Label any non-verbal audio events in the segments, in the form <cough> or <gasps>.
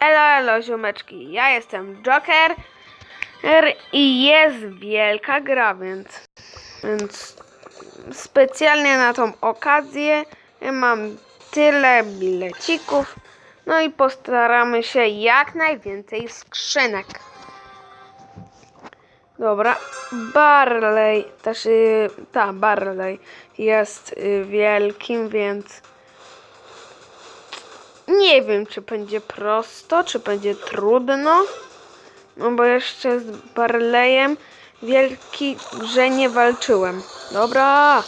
Elo, elo, ziomeczki. Ja jestem Joker i jest wielka gra, więc, więc specjalnie na tą okazję mam tyle bilecików. No i postaramy się jak najwięcej skrzynek. Dobra, Barley, też y, ta Barley jest y, wielkim, więc nie wiem, czy będzie prosto, czy będzie trudno. No bo jeszcze z Barleyem wielki grze nie walczyłem. Dobra.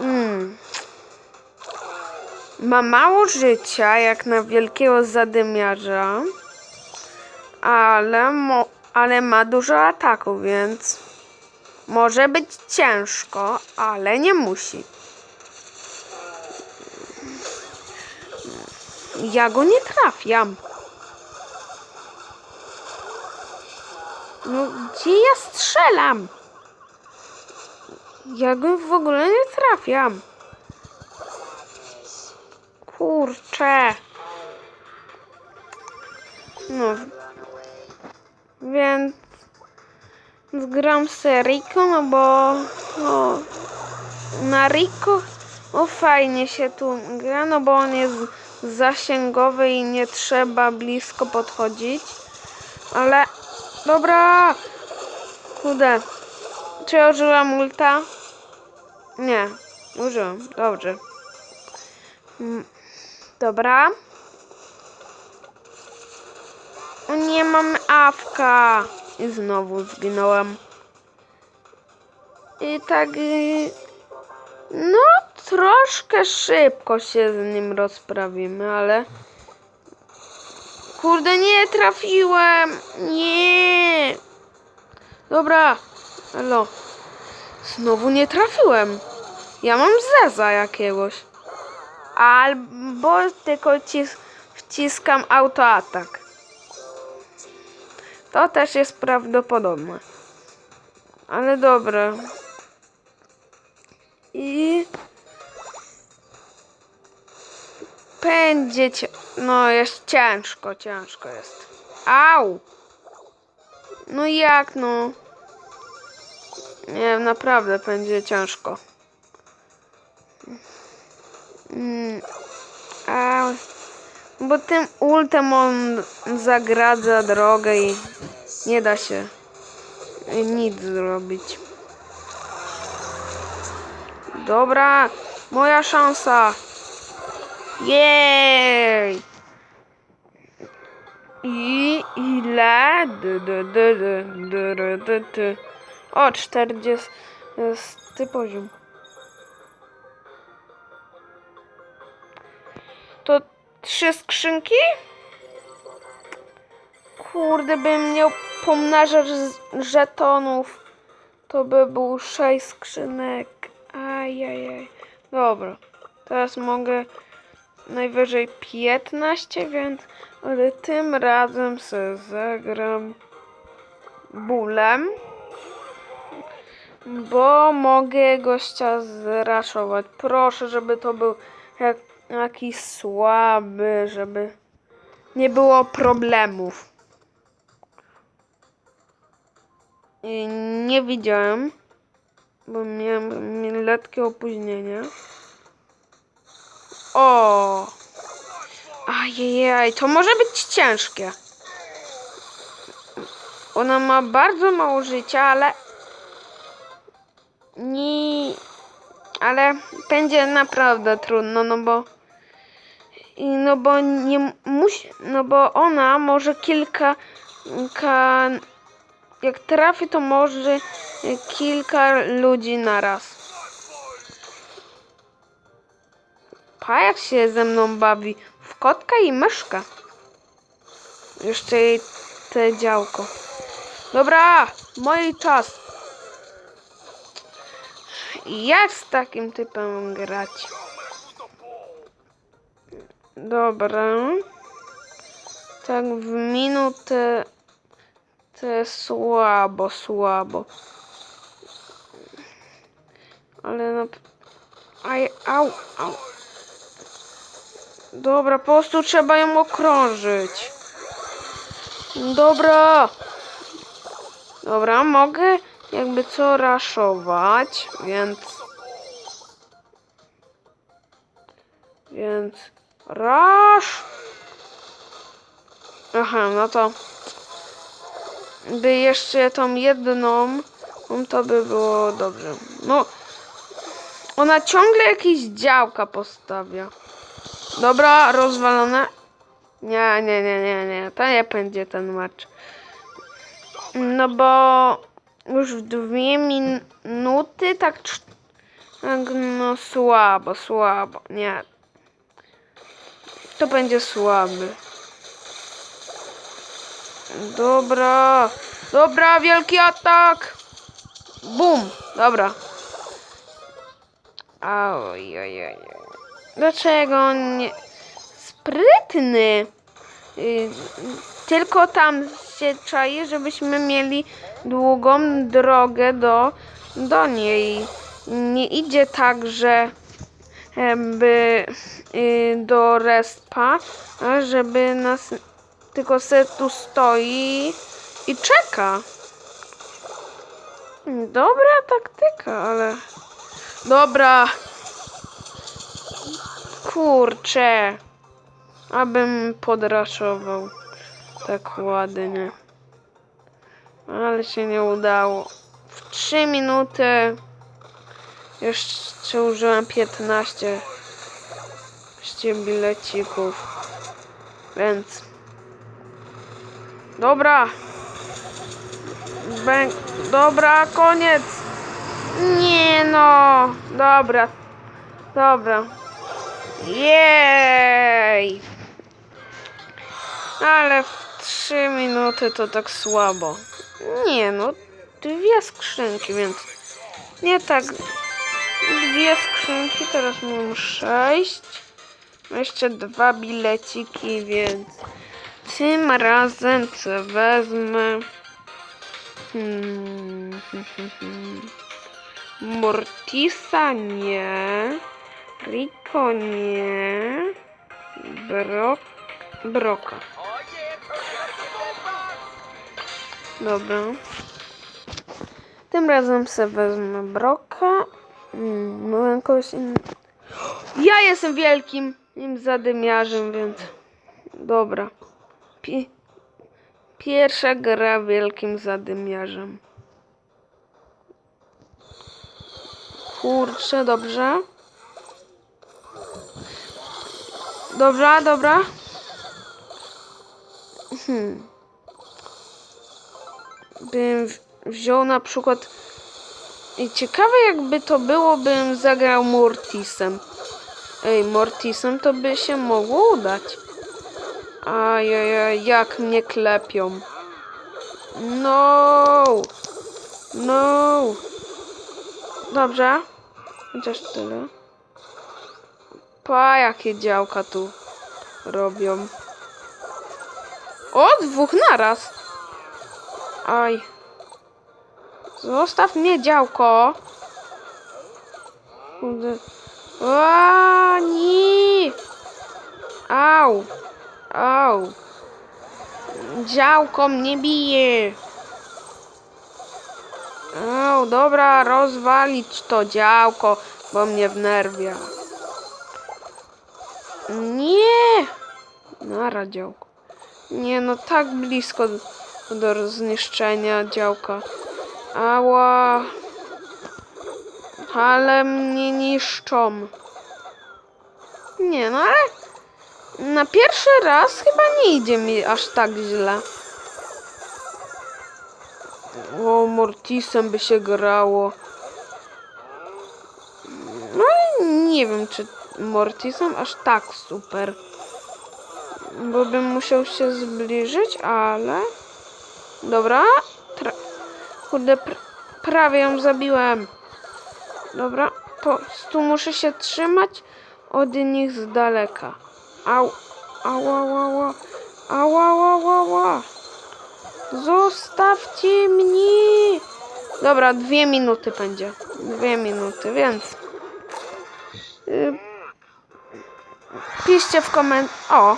Mm. Ma mało życia, jak na wielkiego zadymiarza. Ale, ale ma dużo ataku, więc może być ciężko, ale nie musi. Ja go nie trafiam. No, gdzie ja strzelam? Ja go w ogóle nie trafiam. Kurczę. No. Więc zgram z Rico, no bo no, na Rico o fajnie się tu gra, no bo on jest zasięgowy i nie trzeba blisko podchodzić. Ale dobra. Kurde. Czy ja użyłam ulta? Nie. Użyłam. Dobrze. Mm, Dobra. O nie mam awka. I znowu zginąłem. I tak... y, No, troszkę szybko się z nim rozprawimy, ale... Kurde, nie trafiłem! Nie! Dobra, elo. Znowu nie trafiłem. Ja mam zeza jakiegoś. Albo tylko cis- wciskam autoatak. To też jest prawdopodobne. Ale dobra. I będzie cie... No jest ciężko, ciężko jest. Au! No jak no? Nie wiem, naprawdę będzie ciężko. Mm. Au. Bo tym ultem on zagradza drogę i nie da się nic zrobić. Dobra, moja szansa. Jej! I ile? Du, du, du, du, du, du, du, du. O, 40 poziom. To trzy skrzynki? Kurde, bym miał pomnażacz żetonów. To by był 6 skrzynek. Ajajaj. Dobra. Teraz mogę najwyżej 15, więc ale tym razem se zagram bólem. Bo mogę gościa zraszować. Proszę, żeby to był jak, jakiś słaby, żeby nie było problemów. I nie widziałem, bo miałem letkie opóźnienie. O! Ajajaj, to może być ciężkie. Ona ma bardzo mało życia, ale nie, ale będzie naprawdę trudno, no bo no bo nie musi, no bo ona może kilka, kilka jak trafi, to może kilka ludzi naraz. Pa jak się ze mną bawi w kotka i myszkę. Jeszcze jej te działko. Dobra, mój czas. Jak z takim typem grać? Dobra. Tak w minutę jest słabo, słabo. Ale no... Aj, au, au. Dobra, po prostu trzeba ją okrążyć. Dobra. Dobra, mogę jakby co raszować, więc... Więc... Rasz! Aha, no to... By jeszcze tą jedną, to by było dobrze. No... Ona ciągle jakieś działka postawia. Dobra, rozwalone. Nie, nie, nie, nie, nie. To nie będzie ten mecz. No bo już w dwie minuty tak, tak no słabo, słabo. Nie. To będzie słaby. Dobra. Dobra, wielki atak. Bum. Dobra. Oj, oj, oj. Dlaczego on nie... Sprytny. Y, Tylko tam się czai, żebyśmy mieli długą drogę do, do niej. Nie idzie tak, że jakby y, do respa, żeby nas tylko se tu stoi i czeka. Dobra taktyka, ale... Dobra. Kurczę. Abym podraszował. Tak ładnie. Ale się nie udało. W 3 minuty jeszcze użyłem 15 jeszcze bilecików. Więc dobra. Bęk dobra, koniec. Nie no. Dobra. Dobra. Jej! Ale w 3 minuty to tak słabo. Nie no, dwie skrzynki, więc nie tak. Dwie skrzynki, teraz mam sześć. Jeszcze dwa bileciki, więc tym razem co wezmę. Hmm, hmm, hmm, hmm. Mortisa nie. Rico nie. Brok. Broka. Dobra. Tym razem sobie wezmę Broka. Mm, Mogę kogoś innego. Ja jestem wielkim im zadymiarzem, więc... Dobra. Pi... Pierwsza gra wielkim zadymiarzem. Kurczę, dobrze. Dobra, dobra. Hmm. Bym wziął na przykład. I ciekawe jakby to było, bym zagrał Mortisem. Ej, Mortisem to by się mogło udać. Ajajaj, jak mnie klepią. No. No. Dobrze. Chociaż tyle. Pa, jakie działka tu robią. O, dwóch naraz. Aj. Zostaw mnie działko. Kurde. A, nie. Au. Au. Działko mnie bije. Au, dobra, rozwalić to działko, bo mnie wnerwia. Nie! Nara działko. Nie no, tak blisko do zniszczenia działka. Ała. Ale mnie niszczą. Nie no, ale na pierwszy raz chyba nie idzie mi aż tak źle. O, Mortisem by się grało. No nie wiem, czy Mortisem aż tak super. Bo bym musiał się zbliżyć, ale... Dobra. Tra... Kurde, pr prawie ją zabiłem. Dobra, To tu muszę się trzymać od nich z daleka. Au, au, au, au, au, au, au, au. Zostawcie mnie! Dobra, dwie minuty będzie. Dwie minuty, więc... Yy, Piszcie w koment... O!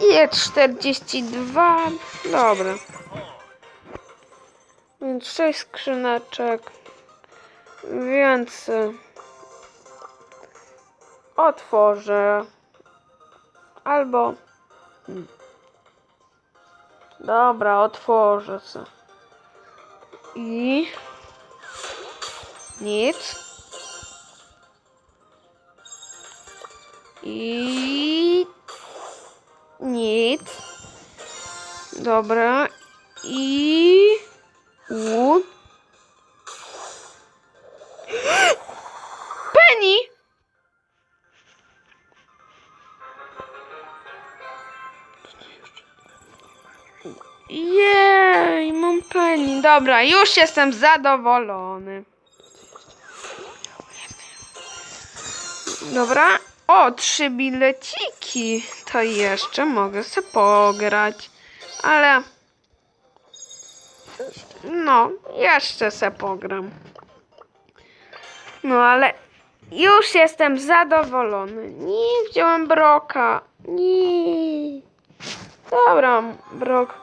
Jest 42. Dobra. Więc 6 skrzyneczek. Więc... Otworzę. Albo... Dobra, otworzę se. I... Nic. I... Nic. Dobra. I... U... <gasps> Penny! Jej, mam Penny. Dobra, już jestem zadowolony. Dobra. O, trzy bileciki. To jeszcze mogę sobie pograć. Ale... No, jeszcze se pogram. No, ale już jestem zadowolony. Nie, wziąłem broka. Nie. Dobra, brok.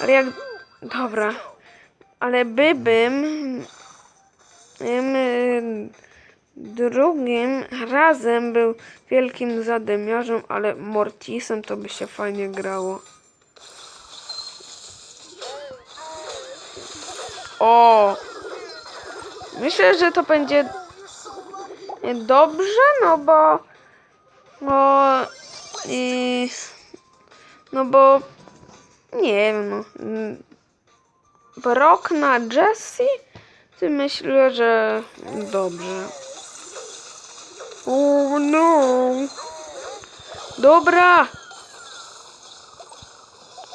Ale jak... Dobra. Ale bybym... Ym, y, drugim razem był wielkim zadymiarzem, ale Mortisem to by się fajnie grało. O! Myślę, że to będzie dobrze, no bo... Bo... I, no bo... Nie wiem, no. Brock na Jessie? Ty myślę, że dobrze. O no. Dobra.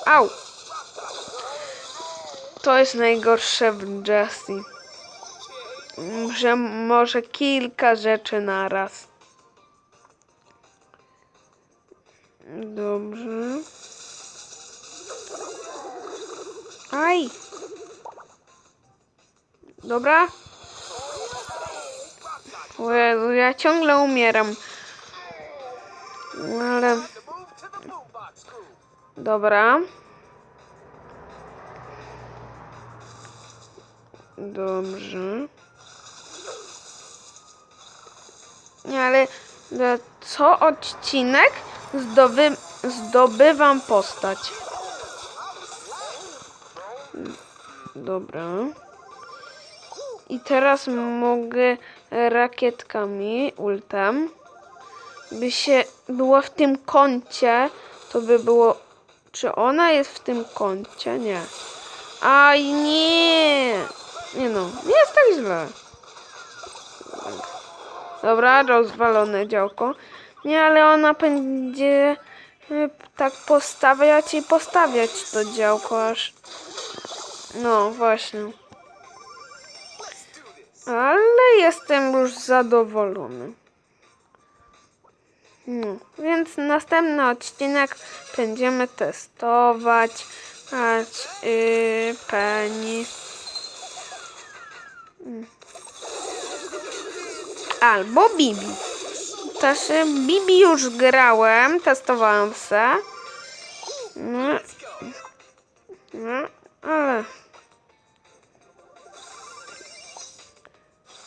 Au. To jest najgorsze w Jessie. Że może kilka rzeczy naraz. Dobrze. Aj. Dobra. O Jezu, ja ciągle umieram. Ale... Dobra. Dobrze. Nie, ale e, co odcinek zdoby, zdobywam postać. Dobra. I teraz mogę rakietkami, ultem. By się było w tym kącie, to by było. Czy ona jest w tym kącie? Nie. Aj, nie! Nie no, nie jest tak źle. Dobra, rozwalone działko. Nie, ale ona będzie e, tak postawiać i postawiać to działko aż. No, właśnie. Ale jestem już zadowolony. No, więc następny odcinek będziemy testować. Yy, pani. Mm. Albo Bibi. Też Bibi już grałem, testowałem se. No, no, ale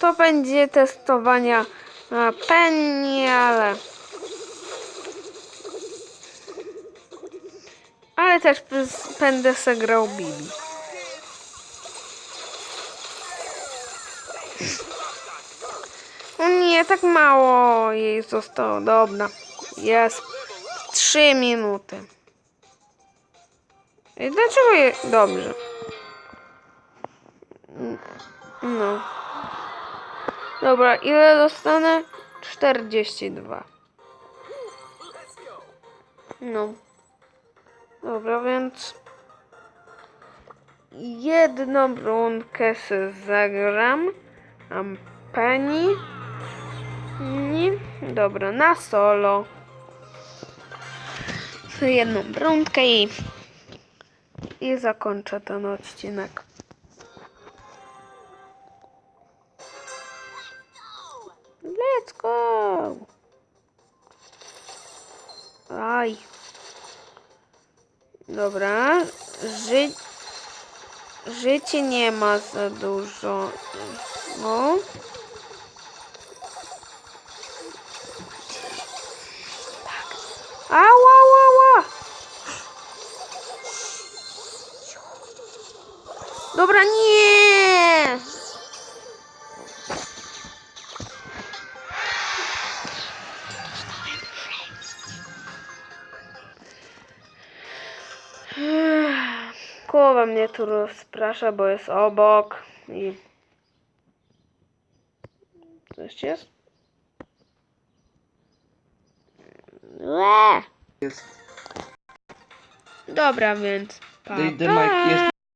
to będzie testowania Penny, ale ale też będę se grał Bibi. O nie, tak mało jej zostało. Dobra. Jest. Trzy minuty. I dlaczego je... Dobrze. No. Dobra, ile dostanę? 42. No. Dobra, więc... Jedną rundkę se zagram. Mam. Nie. Dobra, na solo. Jedną rundkę i... I zakończę ten odcinek. Go! Aj. Dobra. Ży... Życie nie ma za dużo. No. Tak. Ała, ała, ała. Dobra, nie! Głowa mnie tu rozprasza, bo jest obok i... Coś jest? Łe! Jest. Dobra, więc pa, the pa. jest